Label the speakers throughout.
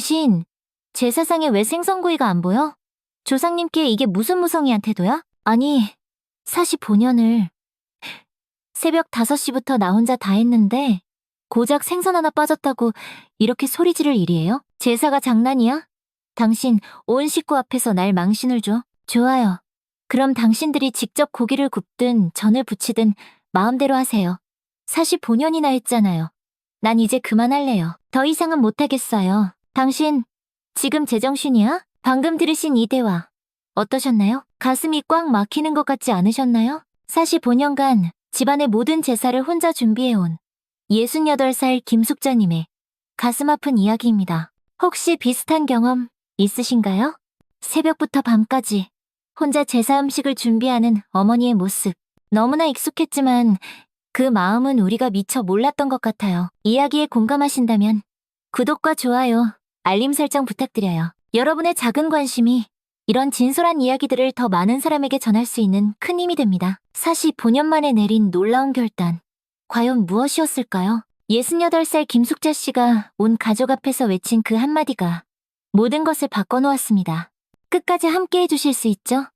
Speaker 1: 당신, 제사상에 왜 생선구이가 안 보여? 조상님께 이게 무슨 무성의한 태도야? 아니, 45년을 새벽 5시부터 나 혼자 다 했는데 고작 생선 하나 빠졌다고 이렇게 소리 지를 일이에요? 제사가 장난이야? 당신 온 식구 앞에서 날 망신을 줘? 좋아요. 그럼 당신들이 직접 고기를 굽든 전을 부치든 마음대로 하세요. 45년이나 했잖아요. 난 이제 그만할래요. 더 이상은 못하겠어요. 당신, 지금 제정신이야? 방금 들으신 이 대화. 어떠셨나요? 가슴이 꽉 막히는 것 같지 않으셨나요? 45년간 집안의 모든 제사를 혼자 준비해온 68살 김숙자님의 가슴 아픈 이야기입니다. 혹시 비슷한 경험 있으신가요? 새벽부터 밤까지 혼자 제사 음식을 준비하는 어머니의 모습. 너무나 익숙했지만 그 마음은 우리가 미처 몰랐던 것 같아요. 이야기에 공감하신다면 구독과 좋아요, 알림 설정 부탁드려요. 여러분의 작은 관심이 이런 진솔한 이야기들을 더 많은 사람에게 전할 수 있는 큰 힘이 됩니다. 45년 만에 내린 놀라운 결단. 과연 무엇이었을까요? 68살 김숙자 씨가 온 가족 앞에서 외친 그 한마디가 모든 것을 바꿔놓았습니다. 끝까지 함께 해주실 수 있죠?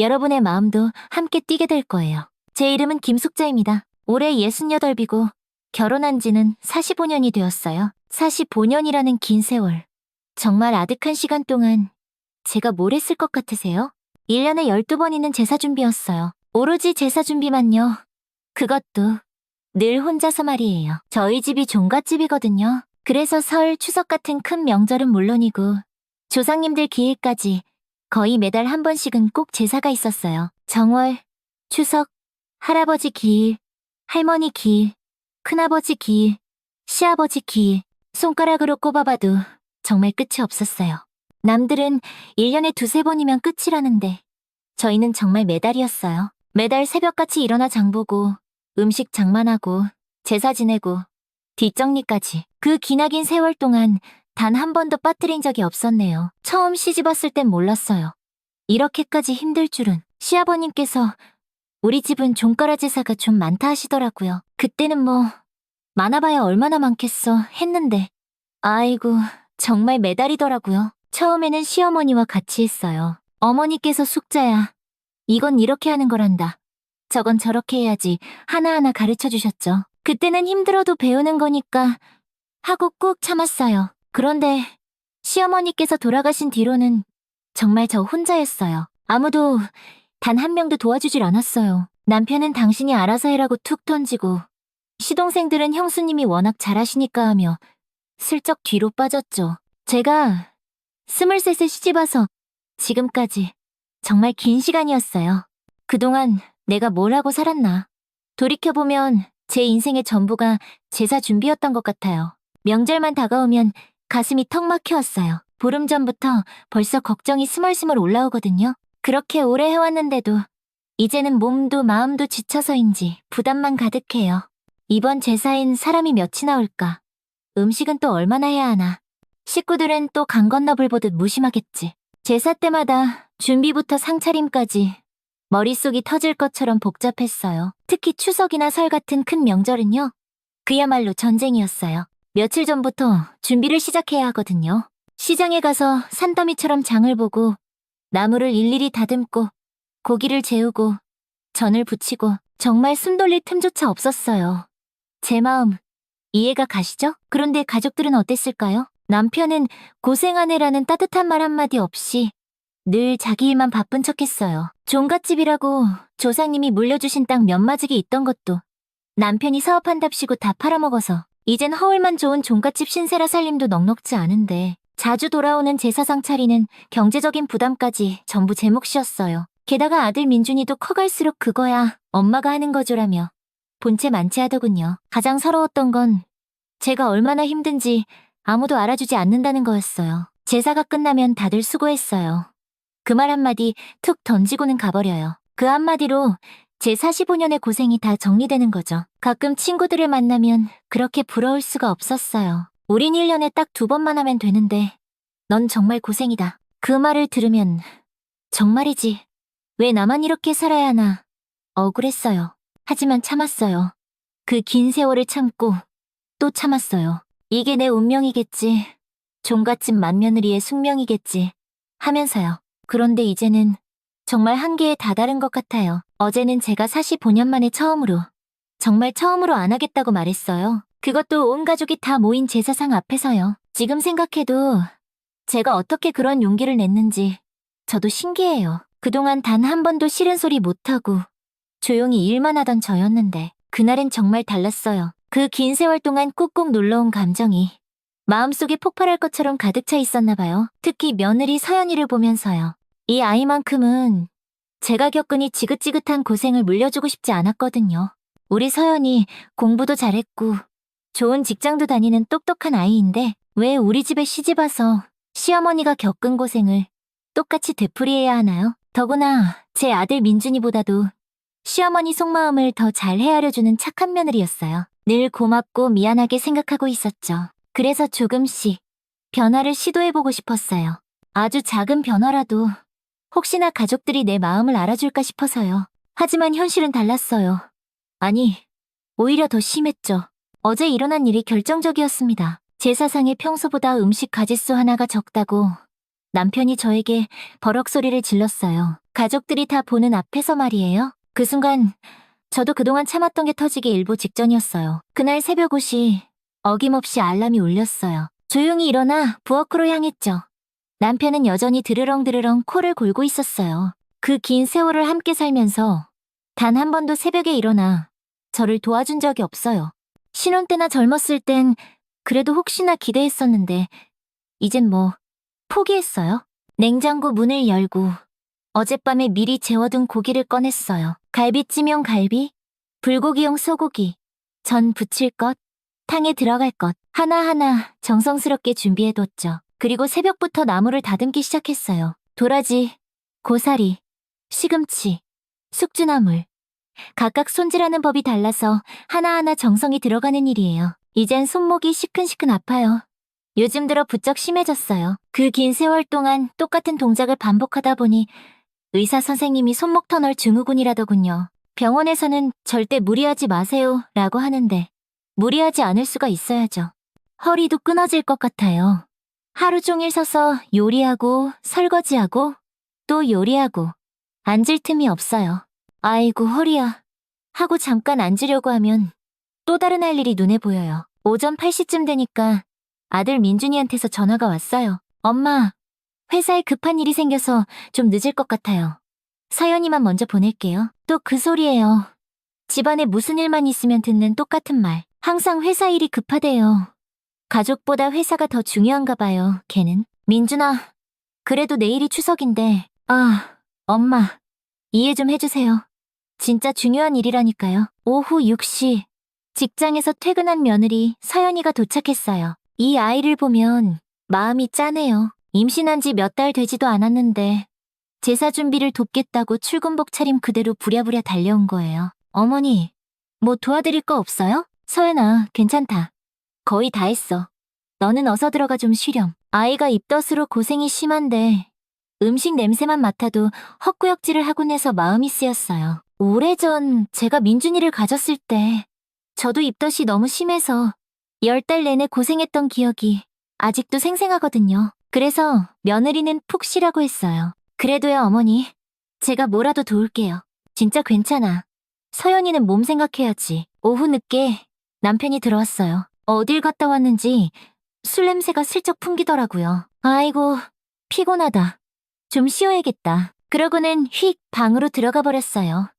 Speaker 1: 여러분의 마음도 함께 뛰게 될 거예요. 제 이름은 김숙자입니다. 올해 68이고 결혼한 지는 45년이 되었어요. 45년이라는 긴 세월. 정말 아득한 시간 동안 제가 뭘 했을 것 같으세요? 1년에 12번이는 제사 준비였어요. 오로지 제사 준비만요. 그것도 늘 혼자서 말이에요. 저희 집이 종갓집이거든요. 그래서 설, 추석 같은 큰 명절은 물론이고 조상님들 기일까지 거의 매달 한 번씩은 꼭 제사가 있었어요. 정월, 추석, 할아버지 기일, 할머니 기일, 큰아버지 기일, 시아버지 기일, 손가락으로 꼽아봐도 정말 끝이 없었어요. 남들은 1년에 두세 번이면 끝이라는데 저희는 정말 매달이었어요. 매달 새벽같이 일어나 장보고 음식 장만하고 제사 지내고 뒷정리까지 그 기나긴 세월 동안 단 한 번도 빠뜨린 적이 없었네요. 처음 시집 왔을 땐 몰랐어요. 이렇게까지 힘들 줄은 시아버님께서 우리 집은 종가라 제사가 좀 많다 하시더라고요. 그때는 뭐 많아봐야 얼마나 많겠어 했는데 아이고 정말 매달이더라고요. 처음에는 시어머니와 같이 했어요. 어머니께서 숙자야. 이건 이렇게 하는 거란다. 저건 저렇게 해야지 하나하나 가르쳐 주셨죠. 그때는 힘들어도 배우는 거니까 하고 꾹 참았어요. 그런데 시어머니께서 돌아가신 뒤로는 정말 저 혼자였어요. 아무도 단 한 명도 도와주질 않았어요. 남편은 당신이 알아서 해라고 툭 던지고 시동생들은 형수님이 워낙 잘하시니까 하며 슬쩍 뒤로 빠졌죠. 제가 스물셋에 시집와서 지금까지 정말 긴 시간이었어요. 그동안 내가 뭘 하고 살았나. 돌이켜보면 제 인생의 전부가 제사 준비였던 것 같아요. 명절만 다가오면 가슴이 턱 막혀왔어요. 보름 전부터 벌써 걱정이 스멀스멀 올라오거든요. 그렇게 오래 해왔는데도 이제는 몸도 마음도 지쳐서인지 부담만 가득해요. 이번 제사엔 사람이 몇이 나 올까? 음식은 또 얼마나 해야 하나? 식구들은 또 강 건너 불 보듯 무심하겠지. 제사 때마다 준비부터 상차림까지 머릿속이 터질 것처럼 복잡했어요. 특히 추석이나 설 같은 큰 명절은요. 그야말로 전쟁이었어요. 며칠 전부터 준비를 시작해야 하거든요. 시장에 가서 산더미처럼 장을 보고 나무를 일일이 다듬고 고기를 재우고 전을 부치고 정말 숨 돌릴 틈조차 없었어요. 제 마음 이해가 가시죠? 그런데 가족들은 어땠을까요? 남편은 고생하네라는 따뜻한 말 한마디 없이 늘 자기 일만 바쁜 척했어요. 종갓집이라고 조상님이 물려주신 땅 몇 마지기 있던 것도 남편이 사업한답시고 다 팔아먹어서 이젠 허울만 좋은 종갓집 신세라 살림도 넉넉지 않은데 자주 돌아오는 제사상 차리는 경제적인 부담까지 전부 제 몫이었어요. 게다가 아들 민준이도 커갈수록 그거야 엄마가 하는 거죠라며 본체 만취하더군요. 가장 서러웠던 건 제가 얼마나 힘든지 아무도 알아주지 않는다는 거였어요. 제사가 끝나면 다들 수고했어요. 그 말 한마디 툭 던지고는 가버려요. 그 한마디로 제 45년의 고생이 다 정리되는 거죠. 가끔 친구들을 만나면 그렇게 부러울 수가 없었어요. 우린 1년에 딱 두 번만 하면 되는데 넌 정말 고생이다. 그 말을 들으면 정말이지. 왜 나만 이렇게 살아야 하나. 억울했어요. 하지만 참았어요. 그 긴 세월을 참고 또 참았어요. 이게 내 운명이겠지. 종갓집 맏며느리의 숙명이겠지 하면서요. 그런데 이제는 정말 한계에 다다른 것 같아요. 어제는 제가 45년 만에 처음으로 정말 처음으로 안 하겠다고 말했어요. 그것도 온 가족이 다 모인 제사상 앞에서요. 지금 생각해도 제가 어떻게 그런 용기를 냈는지 저도 신기해요. 그동안 단 한 번도 싫은 소리 못하고 조용히 일만 하던 저였는데 그날은 정말 달랐어요. 그 긴 세월 동안 꾹꾹 눌러온 감정이 마음속에 폭발할 것처럼 가득 차 있었나 봐요. 특히 며느리 서연이를 보면서요. 이 아이만큼은 제가 겪으니 지긋지긋한 고생을 물려주고 싶지 않았거든요. 우리 서연이 공부도 잘했고 좋은 직장도 다니는 똑똑한 아이인데 왜 우리 집에 시집 와서 시어머니가 겪은 고생을 똑같이 되풀이해야 하나요? 더구나 제 아들 민준이보다도 시어머니 속마음을 더 잘 헤아려주는 착한 며느리였어요. 늘 고맙고 미안하게 생각하고 있었죠. 그래서 조금씩 변화를 시도해보고 싶었어요. 아주 작은 변화라도 혹시나 가족들이 내 마음을 알아줄까 싶어서요. 하지만 현실은 달랐어요. 아니, 오히려 더 심했죠. 어제 일어난 일이 결정적이었습니다. 제 사상에 평소보다 음식 가짓수 하나가 적다고 남편이 저에게 버럭 소리를 질렀어요. 가족들이 다 보는 앞에서 말이에요. 그 순간 저도 그동안 참았던 게 터지기 일보 직전이었어요. 그날 새벽 5시 어김없이 알람이 울렸어요. 조용히 일어나 부엌으로 향했죠. 남편은 여전히 드르렁드르렁 코를 골고 있었어요. 그 긴 세월을 함께 살면서 단 한 번도 새벽에 일어나 저를 도와준 적이 없어요. 신혼 때나 젊었을 땐 그래도 혹시나 기대했었는데 이젠 뭐 포기했어요. 냉장고 문을 열고 어젯밤에 미리 재워둔 고기를 꺼냈어요. 갈비찜용 갈비, 불고기용 소고기, 전 부칠 것, 탕에 들어갈 것 하나하나 정성스럽게 준비해뒀죠. 그리고 새벽부터 나무를 다듬기 시작했어요. 도라지, 고사리, 시금치, 숙주나물. 각각 손질하는 법이 달라서 하나하나 정성이 들어가는 일이에요. 이젠 손목이 시큰시큰 아파요. 요즘 들어 부쩍 심해졌어요. 그 긴 세월 동안 똑같은 동작을 반복하다 보니 의사 선생님이 손목 터널 증후군이라더군요. 병원에서는 절대 무리하지 마세요 라고 하는데 무리하지 않을 수가 있어야죠. 허리도 끊어질 것 같아요. 하루 종일 서서 요리하고 설거지하고 또 요리하고 앉을 틈이 없어요. 아이고 허리야. 하고 잠깐 앉으려고 하면 또 다른 할 일이 눈에 보여요. 오전 8시쯤 되니까 아들 민준이한테서 전화가 왔어요. 엄마, 회사에 급한 일이 생겨서 좀 늦을 것 같아요. 서연이만 먼저 보낼게요. 또 그 소리예요. 집안에 무슨 일만 있으면 듣는 똑같은 말. 항상 회사 일이 급하대요. 가족보다 회사가 더 중요한가 봐요, 걔는. 민준아, 그래도 내일이 추석인데, 아, 엄마, 이해 좀 해주세요. 진짜 중요한 일이라니까요. 오후 6시, 직장에서 퇴근한 며느리 서연이가 도착했어요. 이 아이를 보면 마음이 짠해요. 임신한 지 몇 달 되지도 않았는데 제사 준비를 돕겠다고 출근복 차림 그대로 부랴부랴 달려온 거예요. 어머니, 뭐 도와드릴 거 없어요? 서연아, 괜찮다. 거의 다 했어. 너는 어서 들어가 좀 쉬렴. 아이가 입덧으로 고생이 심한데 음식 냄새만 맡아도 헛구역질을 하곤 해서 마음이 쓰였어요. 오래전 제가 민준이를 가졌을 때 저도 입덧이 너무 심해서 열 달 내내 고생했던 기억이 아직도 생생하거든요. 그래서 며느리는 푹 쉬라고 했어요. 그래도요, 어머니. 제가 뭐라도 도울게요. 진짜 괜찮아. 서연이는 몸 생각해야지. 오후 늦게 남편이 들어왔어요. 어딜 갔다 왔는지 술 냄새가 슬쩍 풍기더라고요. 아이고, 피곤하다. 좀 쉬어야겠다. 그러고는 휙 방으로 들어가 버렸어요.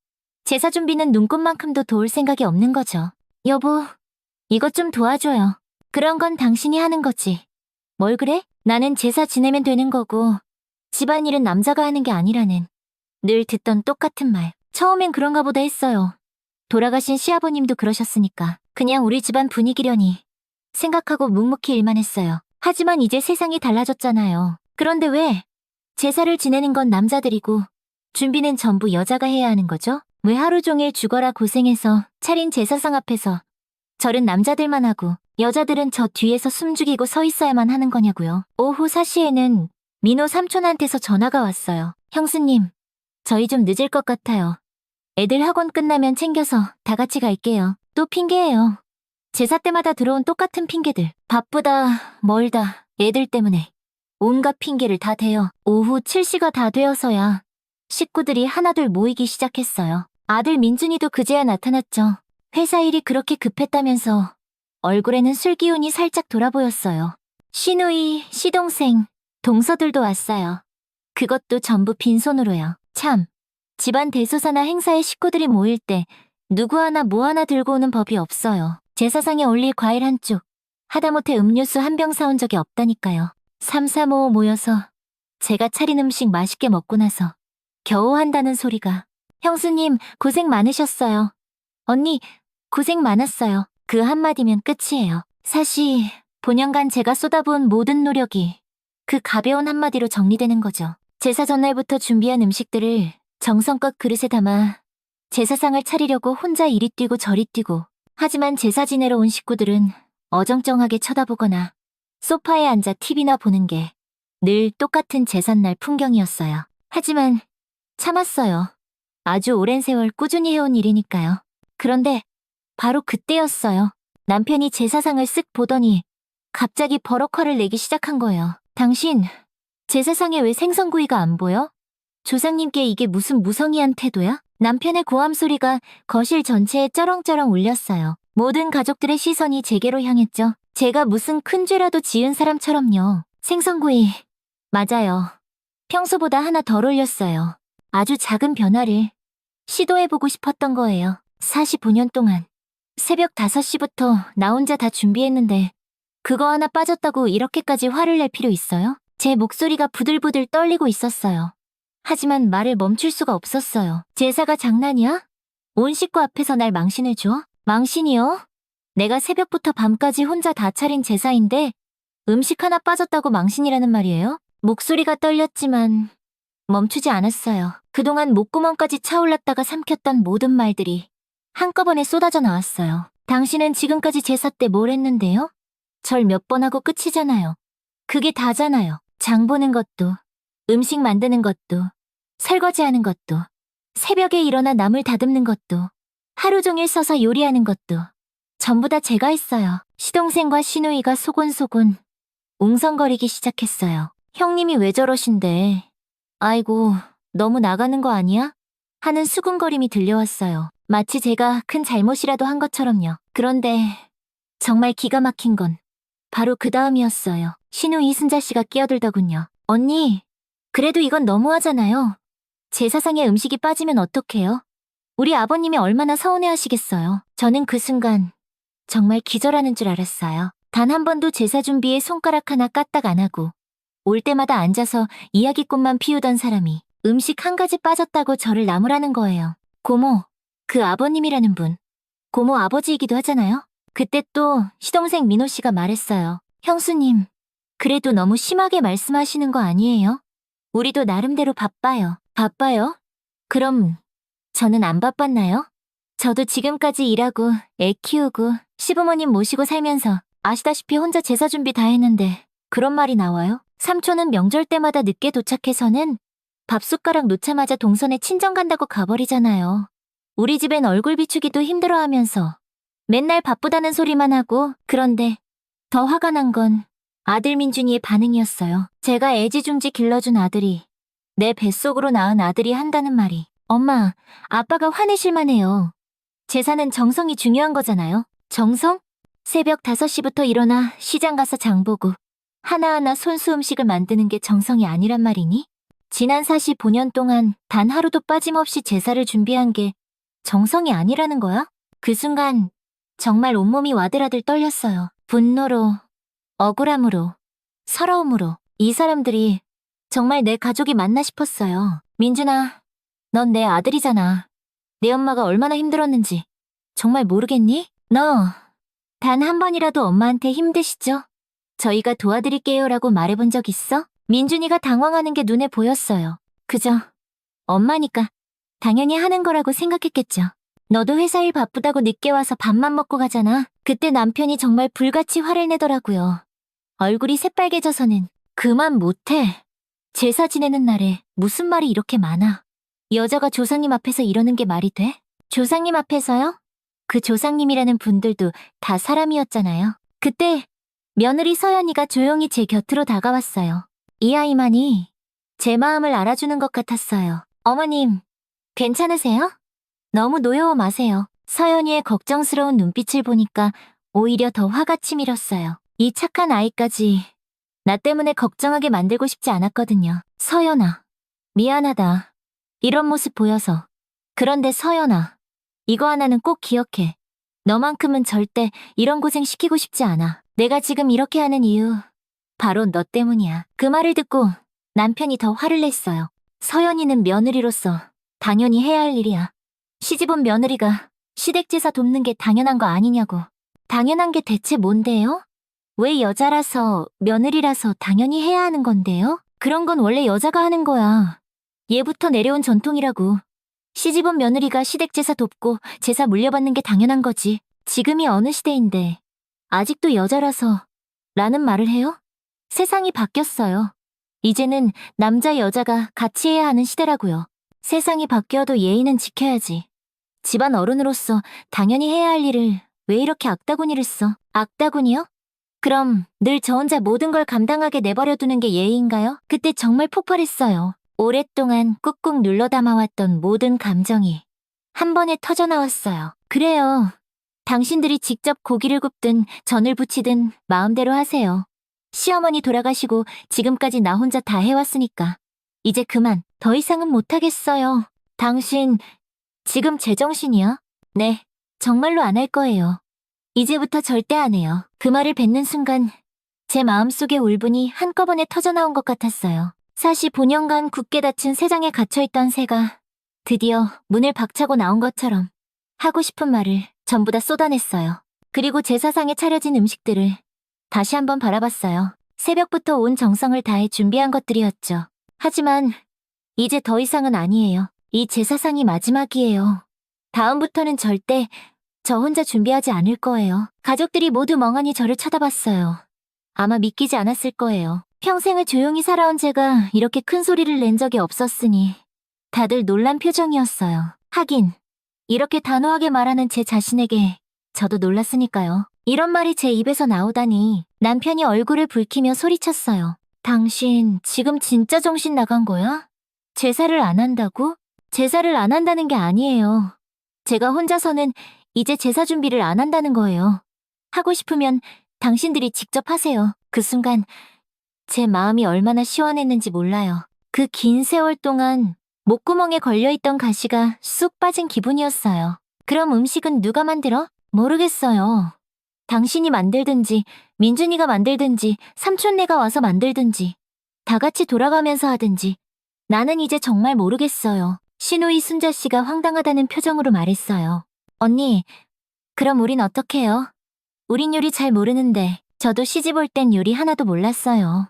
Speaker 1: 제사 준비는 눈꽃만큼도 도울 생각이 없는 거죠. 여보, 이것 좀 도와줘요. 그런 건 당신이 하는 거지. 뭘 그래? 나는 제사 지내면 되는 거고, 집안일은 남자가 하는 게 아니라는. 늘 듣던 똑같은 말. 처음엔 그런가 보다 했어요. 돌아가신 시아버님도 그러셨으니까. 그냥 우리 집안 분위기려니. 생각하고 묵묵히 일만 했어요. 하지만 이제 세상이 달라졌잖아요. 그런데 왜? 제사를 지내는 건 남자들이고, 준비는 전부 여자가 해야 하는 거죠? 왜 하루 종일 죽어라 고생해서 차린 제사상 앞에서 절은 남자들만 하고 여자들은 저 뒤에서 숨죽이고 서 있어야만 하는 거냐고요. 오후 4시에는 민호 삼촌한테서 전화가 왔어요. 형수님, 저희 좀 늦을 것 같아요. 애들 학원 끝나면 챙겨서 다 같이 갈게요. 또 핑계예요. 제사 때마다 들어온 똑같은 핑계들. 바쁘다, 멀다, 애들 때문에 온갖 핑계를 다 대어 오후 7시가 다 되어서야 식구들이 하나둘 모이기 시작했어요. 아들 민준이도 그제야 나타났죠. 회사 일이 그렇게 급했다면서 얼굴에는 술 기운이 살짝 돌아 보였어요. 시누이, 시동생, 동서들도 왔어요. 그것도 전부 빈손으로요. 참, 집안 대소사나 행사에 식구들이 모일 때 누구 하나 뭐 하나 들고 오는 법이 없어요. 제사상에 올릴 과일 한 쪽, 하다못해 음료수 한 병 사온 적이 없다니까요. 삼삼오오 모여서 제가 차린 음식 맛있게 먹고 나서 겨우 한다는 소리가 형수님 고생 많으셨어요. 언니 고생 많았어요. 그 한마디면 끝이에요. 사실 본연간 제가 쏟아부은 모든 노력이 그 가벼운 한마디로 정리되는 거죠. 제사 전날부터 준비한 음식들을 정성껏 그릇에 담아 제사상을 차리려고 혼자 이리 뛰고 저리 뛰고 하지만 제사 지내러 온 식구들은 어정쩡하게 쳐다보거나 소파에 앉아 TV나 보는 게 늘 똑같은 제삿날 풍경이었어요. 하지만 참았어요. 아주 오랜 세월 꾸준히 해온 일이니까요. 그런데 바로 그때였어요. 남편이 제 사상을 쓱 보더니 갑자기 버럭 화를 내기 시작한 거예요. 당신, 제사상에 왜 생선구이가 안 보여? 조상님께 이게 무슨 무성의한 태도야? 남편의 고함 소리가 거실 전체에 쩌렁쩌렁 울렸어요. 모든 가족들의 시선이 제게로 향했죠. 제가 무슨 큰 죄라도 지은 사람처럼요. 생선구이. 맞아요. 평소보다 하나 덜 올렸어요. 아주 작은 변화를 시도해보고 싶었던 거예요. 45년 동안. 새벽 5시부터 나 혼자 다 준비했는데 그거 하나 빠졌다고 이렇게까지 화를 낼 필요 있어요? 제 목소리가 부들부들 떨리고 있었어요. 하지만 말을 멈출 수가 없었어요. 제사가 장난이야? 온 식구 앞에서 날 망신을 줘? 망신이요? 내가 새벽부터 밤까지 혼자 다 차린 제사인데 음식 하나 빠졌다고 망신이라는 말이에요? 목소리가 떨렸지만 멈추지 않았어요. 그동안 목구멍까지 차올랐다가 삼켰던 모든 말들이 한꺼번에 쏟아져 나왔어요. 당신은 지금까지 제사 때 뭘 했는데요? 절 몇 번 하고 끝이잖아요. 그게 다잖아요. 장 보는 것도, 음식 만드는 것도, 설거지하는 것도, 새벽에 일어나 나물 다듬는 것도, 하루 종일 서서 요리하는 것도, 전부 다 제가 했어요. 시동생과 시누이가 소곤소곤 웅성거리기 시작했어요. 형님이 왜 저러신데? 아이고, 너무 나가는 거 아니야? 하는 수군거림이 들려왔어요. 마치 제가 큰 잘못이라도 한 것처럼요. 그런데 정말 기가 막힌 건 바로 그 다음이었어요. 신우 이순자 씨가 끼어들더군요. 언니, 그래도 이건 너무하잖아요. 제 사상에 음식이 빠지면 어떡해요? 우리 아버님이 얼마나 서운해 하시겠어요. 저는 그 순간 정말 기절하는 줄 알았어요. 단 한 번도 제사 준비에 손가락 하나 까딱 안 하고 올 때마다 앉아서 이야기꽃만 피우던 사람이 음식 한 가지 빠졌다고 저를 나무라는 거예요. 고모, 그 아버님이라는 분. 고모 아버지이기도 하잖아요. 그때 또 시동생 민호 씨가 말했어요. 형수님, 그래도 너무 심하게 말씀하시는 거 아니에요? 우리도 나름대로 바빠요. 바빠요? 그럼 저는 안 바빴나요? 저도 지금까지 일하고 애 키우고 시부모님 모시고 살면서 아시다시피 혼자 제사 준비 다 했는데 그런 말이 나와요? 삼촌은 명절 때마다 늦게 도착해서는 밥 숟가락 놓자마자 동선에 친정 간다고 가버리잖아요. 우리 집엔 얼굴 비추기도 힘들어하면서 맨날 바쁘다는 소리만 하고 그런데 더 화가 난 건 아들 민준이의 반응이었어요. 제가 애지중지 길러준 아들이 내 뱃속으로 낳은 아들이 한다는 말이 엄마, 아빠가 화내실만 해요. 제사는 정성이 중요한 거잖아요. 정성? 새벽 5시부터 일어나 시장 가서 장 보고 하나하나 손수 음식을 만드는 게 정성이 아니란 말이니? 지난 45년 동안 단 하루도 빠짐없이 제사를 준비한 게 정성이 아니라는 거야? 그 순간 정말 온몸이 와들와들 떨렸어요. 분노로, 억울함으로, 서러움으로 이 사람들이 정말 내 가족이 맞나 싶었어요. 민준아, 넌 내 아들이잖아. 내 엄마가 얼마나 힘들었는지 정말 모르겠니? 너 단 한 번이라도 엄마한테 힘드시죠? 저희가 도와드릴게요 라고 말해본 적 있어? 민준이가 당황하는 게 눈에 보였어요. 그저 엄마니까 당연히 하는 거라고 생각했겠죠. 너도 회사 일 바쁘다고 늦게 와서 밥만 먹고 가잖아. 그때 남편이 정말 불같이 화를 내더라고요. 얼굴이 새빨개져서는 그만 못해. 제사 지내는 날에 무슨 말이 이렇게 많아. 여자가 조상님 앞에서 이러는 게 말이 돼? 조상님 앞에서요? 그 조상님이라는 분들도 다 사람이었잖아요. 그때 며느리 서연이가 조용히 제 곁으로 다가왔어요. 이 아이만이 제 마음을 알아주는 것 같았어요. 어머님, 괜찮으세요? 너무 노여워 마세요. 서연이의 걱정스러운 눈빛을 보니까 오히려 더 화가 치밀었어요. 이 착한 아이까지 나 때문에 걱정하게 만들고 싶지 않았거든요. 서연아, 미안하다. 이런 모습 보여서. 그런데 서연아, 이거 하나는 꼭 기억해. 너만큼은 절대 이런 고생 시키고 싶지 않아. 내가 지금 이렇게 하는 이유, 바로 너 때문이야. 그 말을 듣고 남편이 더 화를 냈어요. 서연이는 며느리로서 당연히 해야 할 일이야. 시집온 며느리가 시댁제사 돕는 게 당연한 거 아니냐고. 당연한 게 대체 뭔데요? 왜 여자라서 며느리라서 당연히 해야 하는 건데요? 그런 건 원래 여자가 하는 거야. 예부터 내려온 전통이라고. 시집온 며느리가 시댁 제사 돕고 제사 물려받는 게 당연한 거지. 지금이 어느 시대인데 아직도 여자라서 라는 말을 해요? 세상이 바뀌었어요. 이제는 남자 여자가 같이 해야 하는 시대라고요. 세상이 바뀌어도 예의는 지켜야지. 집안 어른으로서 당연히 해야 할 일을 왜 이렇게 악다구니를 써? 악다구니요? 그럼 늘 저 혼자 모든 걸 감당하게 내버려 두는 게 예의인가요? 그때 정말 폭발했어요. 오랫동안 꾹꾹 눌러 담아왔던 모든 감정이 한 번에 터져나왔어요. 그래요. 당신들이 직접 고기를 굽든 전을 부치든 마음대로 하세요. 시어머니 돌아가시고 지금까지 나 혼자 다 해왔으니까. 이제 그만, 더 이상은 못하겠어요. 당신, 지금 제정신이야? 네, 정말로 안 할 거예요. 이제부터 절대 안 해요. 그 말을 뱉는 순간 제 마음속의 울분이 한꺼번에 터져나온 것 같았어요. 45년간 굳게 닫힌 새장에 갇혀있던 새가 드디어 문을 박차고 나온 것처럼 하고 싶은 말을 전부 다 쏟아냈어요. 그리고 제 사상에 차려진 음식들을 다시 한번 바라봤어요. 새벽부터 온 정성을 다해 준비한 것들이었죠. 하지만 이제 더 이상은 아니에요. 이 제사상이 마지막이에요. 다음부터는 절대 저 혼자 준비하지 않을 거예요. 가족들이 모두 멍하니 저를 쳐다봤어요. 아마 믿기지 않았을 거예요. 평생을 조용히 살아온 제가 이렇게 큰 소리를 낸 적이 없었으니 다들 놀란 표정이었어요. 하긴 이렇게 단호하게 말하는 제 자신에게 저도 놀랐으니까요. 이런 말이 제 입에서 나오다니 남편이 얼굴을 붉히며 소리쳤어요. 당신 지금 진짜 정신 나간 거야? 제사를 안 한다고? 제사를 안 한다는 게 아니에요. 제가 혼자서는 이제 제사 준비를 안 한다는 거예요. 하고 싶으면 당신들이 직접 하세요. 그 순간 제 마음이 얼마나 시원했는지 몰라요. 그 긴 세월 동안 목구멍에 걸려있던 가시가 쑥 빠진 기분이었어요. 그럼 음식은 누가 만들어? 모르겠어요. 당신이 만들든지, 민준이가 만들든지, 삼촌네가 와서 만들든지, 다 같이 돌아가면서 하든지, 나는 이제 정말 모르겠어요. 신우이 순자 씨가 황당하다는 표정으로 말했어요. 언니, 그럼 우린 어떡해요? 우린 요리 잘 모르는데, 저도 시집 올 땐 요리 하나도 몰랐어요.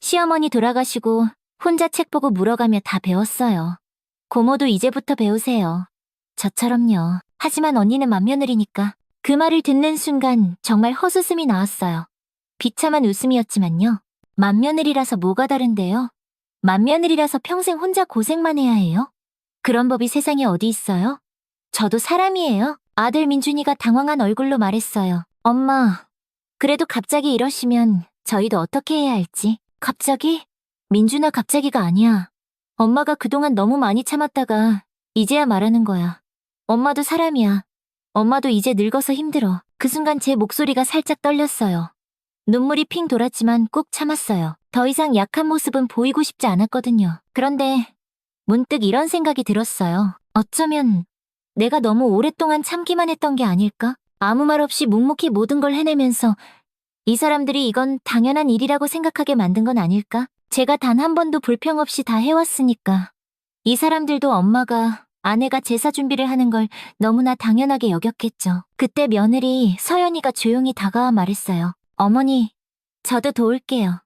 Speaker 1: 시어머니 돌아가시고 혼자 책 보고 물어가며 다 배웠어요. 고모도 이제부터 배우세요. 저처럼요. 하지만 언니는 맏며느리니까. 그 말을 듣는 순간 정말 헛웃음이 나왔어요. 비참한 웃음이었지만요. 맏며느리라서 뭐가 다른데요? 맏며느리라서 평생 혼자 고생만 해야 해요? 그런 법이 세상에 어디 있어요? 저도 사람이에요. 아들 민준이가 당황한 얼굴로 말했어요. 엄마, 그래도 갑자기 이러시면 저희도 어떻게 해야 할지. 갑자기? 민준아 갑자기가 아니야. 엄마가 그동안 너무 많이 참았다가 이제야 말하는 거야. 엄마도 사람이야. 엄마도 이제 늙어서 힘들어. 그 순간 제 목소리가 살짝 떨렸어요. 눈물이 핑 돌았지만 꾹 참았어요. 더 이상 약한 모습은 보이고 싶지 않았거든요. 그런데 문득 이런 생각이 들었어요. 어쩌면 내가 너무 오랫동안 참기만 했던 게 아닐까? 아무 말 없이 묵묵히 모든 걸 해내면서 이 사람들이 이건 당연한 일이라고 생각하게 만든 건 아닐까? 제가 단 한 번도 불평 없이 다 해왔으니까. 이 사람들도 엄마가 아내가 제사 준비를 하는 걸 너무나 당연하게 여겼겠죠. 그때 며느리 서연이가 조용히 다가와 말했어요. 어머니, 저도 도울게요.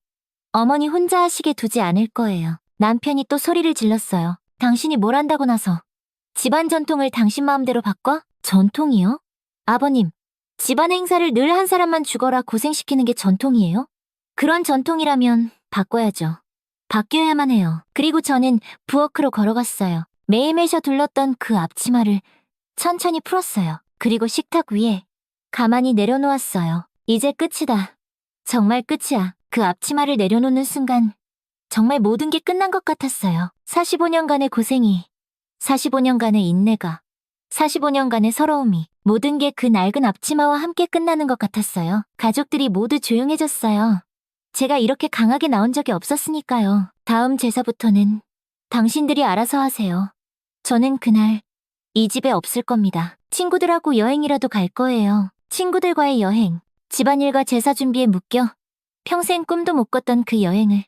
Speaker 1: 어머니 혼자 하시게 두지 않을 거예요. 남편이 또 소리를 질렀어요. 당신이 뭘 한다고 나서. 집안 전통을 당신 마음대로 바꿔? 전통이요? 아버님, 집안 행사를 늘 한 사람만 죽어라 고생시키는 게 전통이에요? 그런 전통이라면 바꿔야죠. 바뀌어야만 해요. 그리고 저는 부엌으로 걸어갔어요. 매일매셔 둘렀던 그 앞치마를 천천히 풀었어요. 그리고 식탁 위에 가만히 내려놓았어요. 이제 끝이다. 정말 끝이야. 그 앞치마를 내려놓는 순간 정말 모든 게 끝난 것 같았어요. 45년간의 고생이, 45년간의 인내가, 45년간의 서러움이 모든 게 그 낡은 앞치마와 함께 끝나는 것 같았어요. 가족들이 모두 조용해졌어요. 제가 이렇게 강하게 나온 적이 없었으니까요. 다음 제사부터는 당신들이 알아서 하세요. 저는 그날 이 집에 없을 겁니다. 친구들하고 여행이라도 갈 거예요. 친구들과의 여행, 집안일과 제사 준비에 묶여 평생 꿈도 못 꿨던 그 여행을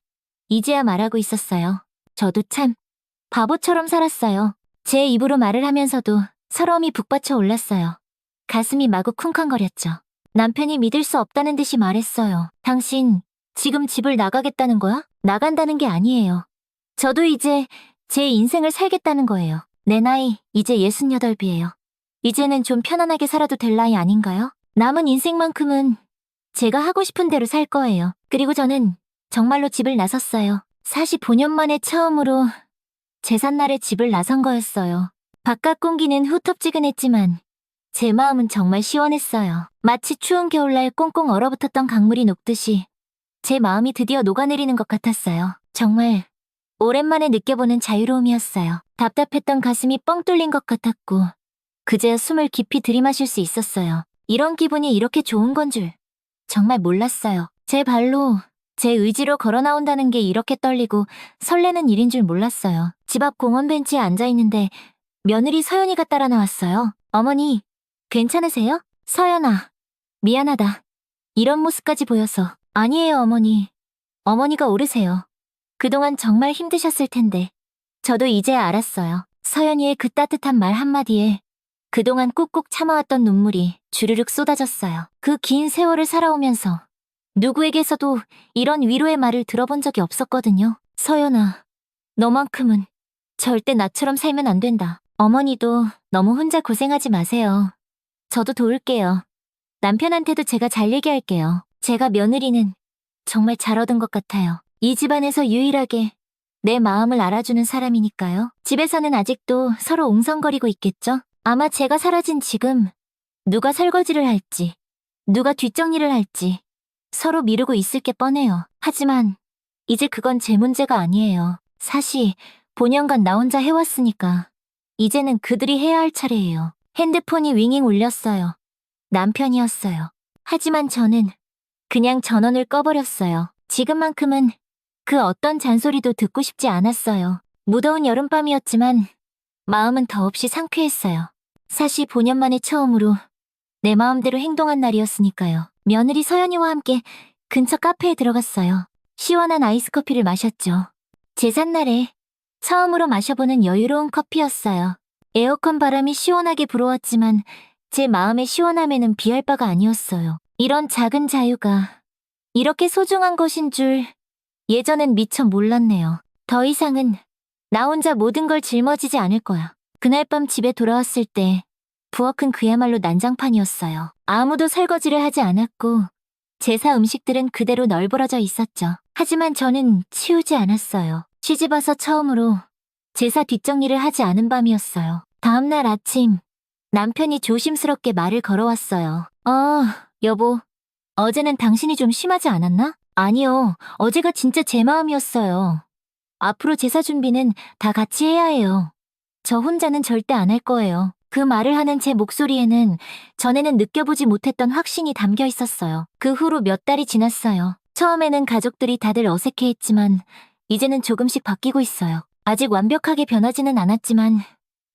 Speaker 1: 이제야 말하고 있었어요. 저도 참 바보처럼 살았어요. 제 입으로 말을 하면서도 서러움이 북받쳐 올랐어요. 가슴이 마구 쿵쾅거렸죠. 남편이 믿을 수 없다는 듯이 말했어요. 당신 지금 집을 나가겠다는 거야? 나간다는 게 아니에요. 저도 이제 제 인생을 살겠다는 거예요. 내 나이 이제 68이에요. 이제는 좀 편안하게 살아도 될 나이 아닌가요? 남은 인생만큼은 제가 하고 싶은 대로 살 거예요. 그리고 저는 정말로 집을 나섰어요. 45년 만에 처음으로 제삿날에 집을 나선 거였어요. 바깥 공기는 후텁지근했지만 제 마음은 정말 시원했어요. 마치 추운 겨울날 꽁꽁 얼어붙었던 강물이 녹듯이 제 마음이 드디어 녹아내리는 것 같았어요. 정말 오랜만에 느껴보는 자유로움이었어요. 답답했던 가슴이 뻥 뚫린 것 같았고 그제야 숨을 깊이 들이마실 수 있었어요. 이런 기분이 이렇게 좋은 건 줄 정말 몰랐어요. 제 발로 제 의지로 걸어 나온다는 게 이렇게 떨리고 설레는 일인 줄 몰랐어요. 집 앞 공원 벤치에 앉아 있는데 며느리 서연이가 따라 나왔어요. 어머니, 괜찮으세요? 서연아, 미안하다. 이런 모습까지 보여서. 아니에요, 어머니. 어머니가 오르세요. 그동안 정말 힘드셨을 텐데. 저도 이제 알았어요. 서연이의 그 따뜻한 말 한마디에 그동안 꾹꾹 참아왔던 눈물이 주르륵 쏟아졌어요. 그 긴 세월을 살아오면서 누구에게서도 이런 위로의 말을 들어본 적이 없었거든요. 서연아, 너만큼은 절대 나처럼 살면 안 된다. 어머니도 너무 혼자 고생하지 마세요. 저도 도울게요. 남편한테도 제가 잘 얘기할게요. 제가 며느리는 정말 잘 얻은 것 같아요. 이 집안에서 유일하게 내 마음을 알아주는 사람이니까요. 집에서는 아직도 서로 웅성거리고 있겠죠? 아마 제가 사라진 지금 누가 설거지를 할지, 누가 뒷정리를 할지 서로 미루고 있을 게 뻔해요. 하지만 이제 그건 제 문제가 아니에요. 사실 5년간 나 혼자 해왔으니까 이제는 그들이 해야 할 차례예요. 핸드폰이 윙잉 울렸어요. 남편이었어요. 하지만 저는 그냥 전원을 꺼버렸어요. 지금만큼은 그 어떤 잔소리도 듣고 싶지 않았어요. 무더운 여름밤이었지만 마음은 더없이 상쾌했어요. 사실 5년 만에 처음으로 내 마음대로 행동한 날이었으니까요. 며느리 서연이와 함께 근처 카페에 들어갔어요. 시원한 아이스커피를 마셨죠. 제삿날에 처음으로 마셔보는 여유로운 커피였어요. 에어컨 바람이 시원하게 불어왔지만 제 마음의 시원함에는 비할 바가 아니었어요. 이런 작은 자유가 이렇게 소중한 것인 줄 예전엔 미처 몰랐네요. 더 이상은 나 혼자 모든 걸 짊어지지 않을 거야. 그날 밤 집에 돌아왔을 때 부엌은 그야말로 난장판이었어요. 아무도 설거지를 하지 않았고 제사 음식들은 그대로 널브러져 있었죠. 하지만 저는 치우지 않았어요. 시집 와서 처음으로 제사 뒷정리를 하지 않은 밤이었어요. 다음날 아침 남편이 조심스럽게 말을 걸어왔어요. 어, 여보. 어제는 당신이 좀 심하지 않았나? 아니요. 어제가 진짜 제 마음이었어요. 앞으로 제사 준비는 다 같이 해야 해요. 저 혼자는 절대 안 할 거예요. 그 말을 하는 제 목소리에는 전에는 느껴보지 못했던 확신이 담겨 있었어요. 그 후로 몇 달이 지났어요. 처음에는 가족들이 다들 어색해했지만 이제는 조금씩 바뀌고 있어요. 아직 완벽하게 변하지는 않았지만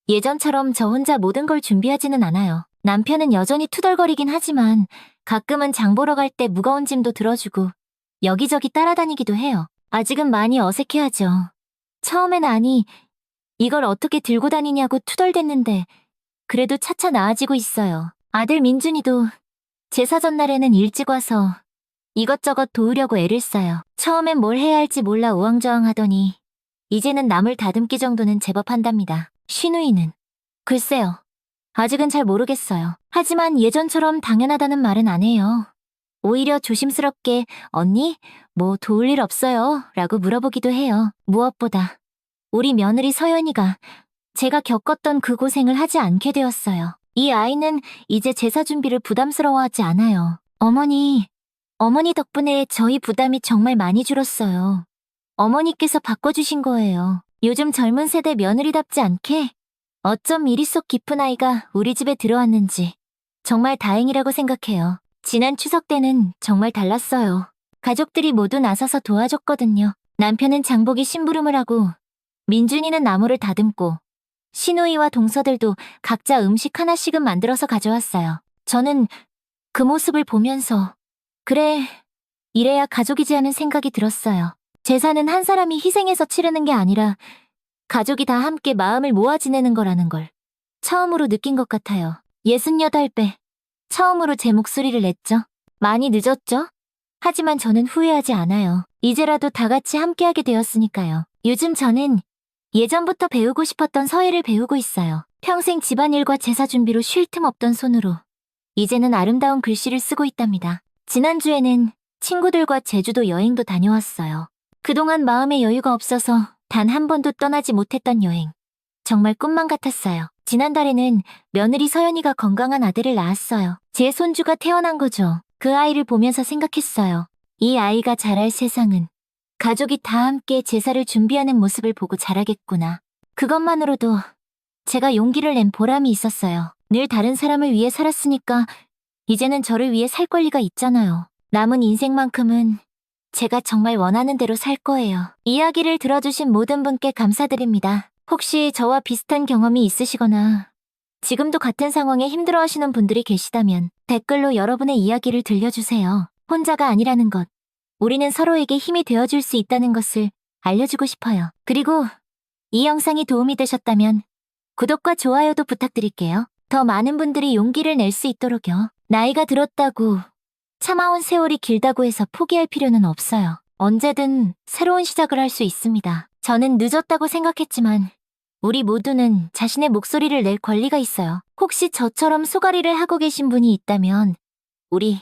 Speaker 1: 예전처럼 저 혼자 모든 걸 준비하지는 않아요. 남편은 여전히 투덜거리긴 하지만 가끔은 장 보러 갈 때 무거운 짐도 들어주고 여기저기 따라다니기도 해요. 아직은 많이 어색해하죠. 처음엔 아니, 이걸 어떻게 들고 다니냐고 투덜댔는데 그래도 차차 나아지고 있어요. 아들 민준이도 제사 전날에는 일찍 와서 이것저것 도우려고 애를 써요. 처음엔 뭘 해야 할지 몰라 우왕좌왕 하더니 이제는 나물 다듬기 정도는 제법 한답니다. 쉬누이는 글쎄요. 아직은 잘 모르겠어요. 하지만 예전처럼 당연하다는 말은 안 해요. 오히려 조심스럽게 언니 뭐 도울 일 없어요 라고 물어보기도 해요. 무엇보다 우리 며느리 서연이가 제가 겪었던 그 고생을 하지 않게 되었어요. 이 아이는 이제 제사 준비를 부담스러워하지 않아요. 어머니, 어머니 덕분에 저희 부담이 정말 많이 줄었어요. 어머니께서 바꿔주신 거예요. 요즘 젊은 세대 며느리답지 않게 어쩜 이리 속 깊은 아이가 우리 집에 들어왔는지 정말 다행이라고 생각해요. 지난 추석 때는 정말 달랐어요. 가족들이 모두 나서서 도와줬거든요. 남편은 장보기 심부름을 하고 민준이는 나무를 다듬고 신우이와 동서들도 각자 음식 하나씩은 만들어서 가져왔어요. 저는 그 모습을 보면서 그래, 이래야 가족이지 하는 생각이 들었어요. 제사는 한 사람이 희생해서 치르는 게 아니라 가족이 다 함께 마음을 모아 지내는 거라는 걸 처음으로 느낀 것 같아요. 68배. 처음으로 제 목소리를 냈죠. 많이 늦었죠? 하지만 저는 후회하지 않아요. 이제라도 다 같이 함께하게 되었으니까요. 요즘 저는 예전부터 배우고 싶었던 서예를 배우고 있어요. 평생 집안일과 제사 준비로 쉴 틈 없던 손으로 이제는 아름다운 글씨를 쓰고 있답니다. 지난주에는 친구들과 제주도 여행도 다녀왔어요. 그동안 마음의 여유가 없어서 단 한 번도 떠나지 못했던 여행. 정말 꿈만 같았어요. 지난달에는 며느리 서연이가 건강한 아들을 낳았어요. 제 손주가 태어난 거죠. 그 아이를 보면서 생각했어요. 이 아이가 자랄 세상은 가족이 다 함께 제사를 준비하는 모습을 보고 자라겠구나. 그것만으로도 제가 용기를 낸 보람이 있었어요. 늘 다른 사람을 위해 살았으니까 이제는 저를 위해 살 권리가 있잖아요. 남은 인생만큼은 제가 정말 원하는 대로 살 거예요. 이야기를 들어주신 모든 분께 감사드립니다. 혹시 저와 비슷한 경험이 있으시거나 지금도 같은 상황에 힘들어하시는 분들이 계시다면 댓글로 여러분의 이야기를 들려주세요. 혼자가 아니라는 것. 우리는 서로에게 힘이 되어줄 수 있다는 것을 알려주고 싶어요. 그리고 이 영상이 도움이 되셨다면 구독과 좋아요도 부탁드릴게요. 더 많은 분들이 용기를 낼 수 있도록요. 나이가 들었다고 참아온 세월이 길다고 해서 포기할 필요는 없어요. 언제든 새로운 시작을 할 수 있습니다. 저는 늦었다고 생각했지만 우리 모두는 자신의 목소리를 낼 권리가 있어요. 혹시 저처럼 소가리를 하고 계신 분이 있다면 우리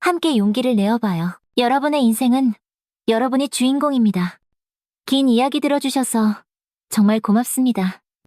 Speaker 1: 함께 용기를 내어봐요. 여러분의 인생은 여러분이 주인공입니다. 긴 이야기 들어주셔서 정말 고맙습니다.